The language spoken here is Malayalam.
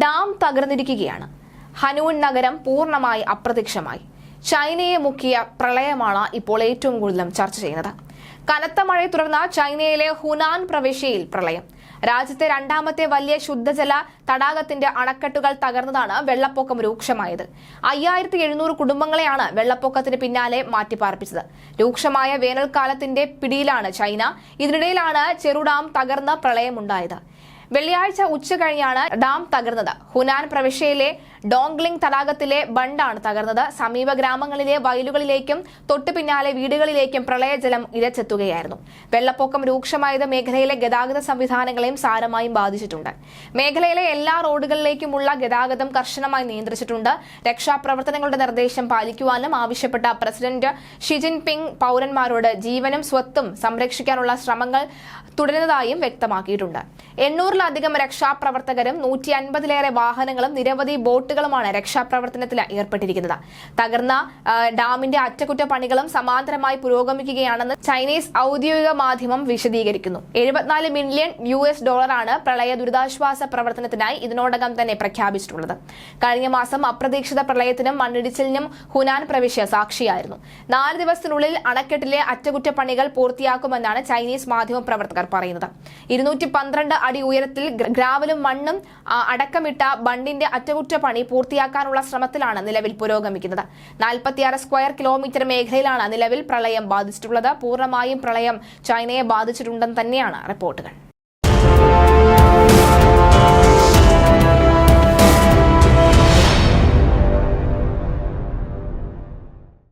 ഡാം തകർന്നിരിക്കുകയാണ്. ഹനൂൻ നഗരം പൂർണമായി അപ്രത്യക്ഷമായി. ചൈനയെ മുക്കിയ പ്രളയമാണ് ഇപ്പോൾ ഏറ്റവും കൂടുതലും ചർച്ച ചെയ്യുന്നത്. കനത്ത മഴയെ തുടർന്ന് ചൈനയിലെ ഹുനാൻ പ്രവിശ്യയിൽ പ്രളയം. രാജ്യത്തെ രണ്ടാമത്തെ വലിയ ശുദ്ധജല തടാകത്തിന്റെ അണക്കെട്ടുകൾ തകർന്നതാണ് വെള്ളപ്പൊക്കം രൂക്ഷമായത്. അയ്യായിരത്തി എഴുന്നൂറ് കുടുംബങ്ങളെയാണ് വെള്ളപ്പൊക്കത്തിന് പിന്നാലെ മാറ്റിപ്പാർപ്പിച്ചത്. രൂക്ഷമായ വേനൽക്കാലത്തിന്റെ പിടിയിലാണ് ചൈന. ഇതിനിടയിലാണ് ചെറുഡാം തകർന്ന് പ്രളയമുണ്ടായത്. വെള്ളിയാഴ്ച ഉച്ച കഴിഞ്ഞാണ് ഡാം തകർന്നത്. ഹുനാൻ പ്രവിശ്യയിലെ ഡോങ്ലിംഗ് തടാകത്തിലെ ബണ്ടാണ് തകർന്നത്. സമീപ ഗ്രാമങ്ങളിലെ വയലുകളിലേക്കും തൊട്ടു പിന്നാലെ വീടുകളിലേക്കും പ്രളയജലം ഇരച്ചെത്തുകയായിരുന്നു വെള്ളപ്പൊക്കം രൂക്ഷമായത് മേഖലയിലെ ഗതാഗത സംവിധാനങ്ങളെയും സാരമായും ബാധിച്ചിട്ടുണ്ട്. മേഖലയിലെ എല്ലാ റോഡുകളിലേക്കുമുള്ള ഗതാഗതം കർശനമായി നിയന്ത്രിച്ചിട്ടുണ്ട്. രക്ഷാപ്രവർത്തനങ്ങളുടെ നിർദ്ദേശം പാലിക്കുവാനും ആവശ്യപ്പെട്ട പ്രസിഡന്റ് ഷിജിൻ പിങ് പൌരന്മാരോട് ജീവനും സ്വത്തും സംരക്ഷിക്കാനുള്ള ശ്രമങ്ങൾ തുടരുന്നതായും വ്യക്തമാക്കിയിട്ടുണ്ട്. എണ്ണൂറിലധികം രക്ഷാപ്രവർത്തകരും നൂറ്റി അൻപതിലേറെ വാഹനങ്ങളും നിരവധി ബോട്ടുകളുമാണ് രക്ഷാപ്രവർത്തനത്തിൽ ഏർപ്പെട്ടിരിക്കുന്നത്. തകർന്ന ഡാമിന്റെ അറ്റകുറ്റപ്പണികളും സമാന്തരമായി പുരോഗമിക്കുകയാണെന്ന് ചൈനീസ് ഔദ്യോഗിക മാധ്യമം വിശദീകരിക്കുന്നു. എഴുപത്തിനാല് മില്യൺ യു എസ് ഡോളറാണ് പ്രളയ ദുരിതാശ്വാസ പ്രവർത്തനത്തിനായി ഇതിനോടകം തന്നെ പ്രഖ്യാപിച്ചിട്ടുള്ളത്. കഴിഞ്ഞ മാസം അപ്രതീക്ഷിത പ്രളയത്തിനും മണ്ണിടിച്ചിലിനും ഹുനാൻ പ്രവിശ്യ സാക്ഷിയായിരുന്നു. നാല് ദിവസത്തിനുള്ളിൽ അണക്കെട്ടിലെ അറ്റകുറ്റപ്പണികൾ പൂർത്തിയാക്കുമെന്നാണ് ചൈനീസ് മാധ്യമ പ്രവർത്തകർ പറയുന്നത്. ഇരുന്നൂറ്റി പന്ത്രണ്ട് അടി ഉയരത്തിൽ ഗ്ര- ഗ്രാവലും മണ്ണും അടക്കമിട്ട ബണ്ടിന്റെ അറ്റകുറ്റപ്പണി പൂർത്തിയാക്കാനുള്ള ശ്രമത്തിലാണ് നിലവിൽ പുരോഗമിക്കുന്നത്. നാൽപ്പത്തിയാറ് സ്ക്വയർ കിലോമീറ്റർ മേഖലയിലാണ് നിലവിൽ പ്രളയം ബാധിച്ചിട്ടുള്ളത്. പൂർണമായും പ്രളയം ചൈനയെ ബാധിച്ചിട്ടുണ്ടെന്ന് തന്നെയാണ് റിപ്പോർട്ടുകൾ.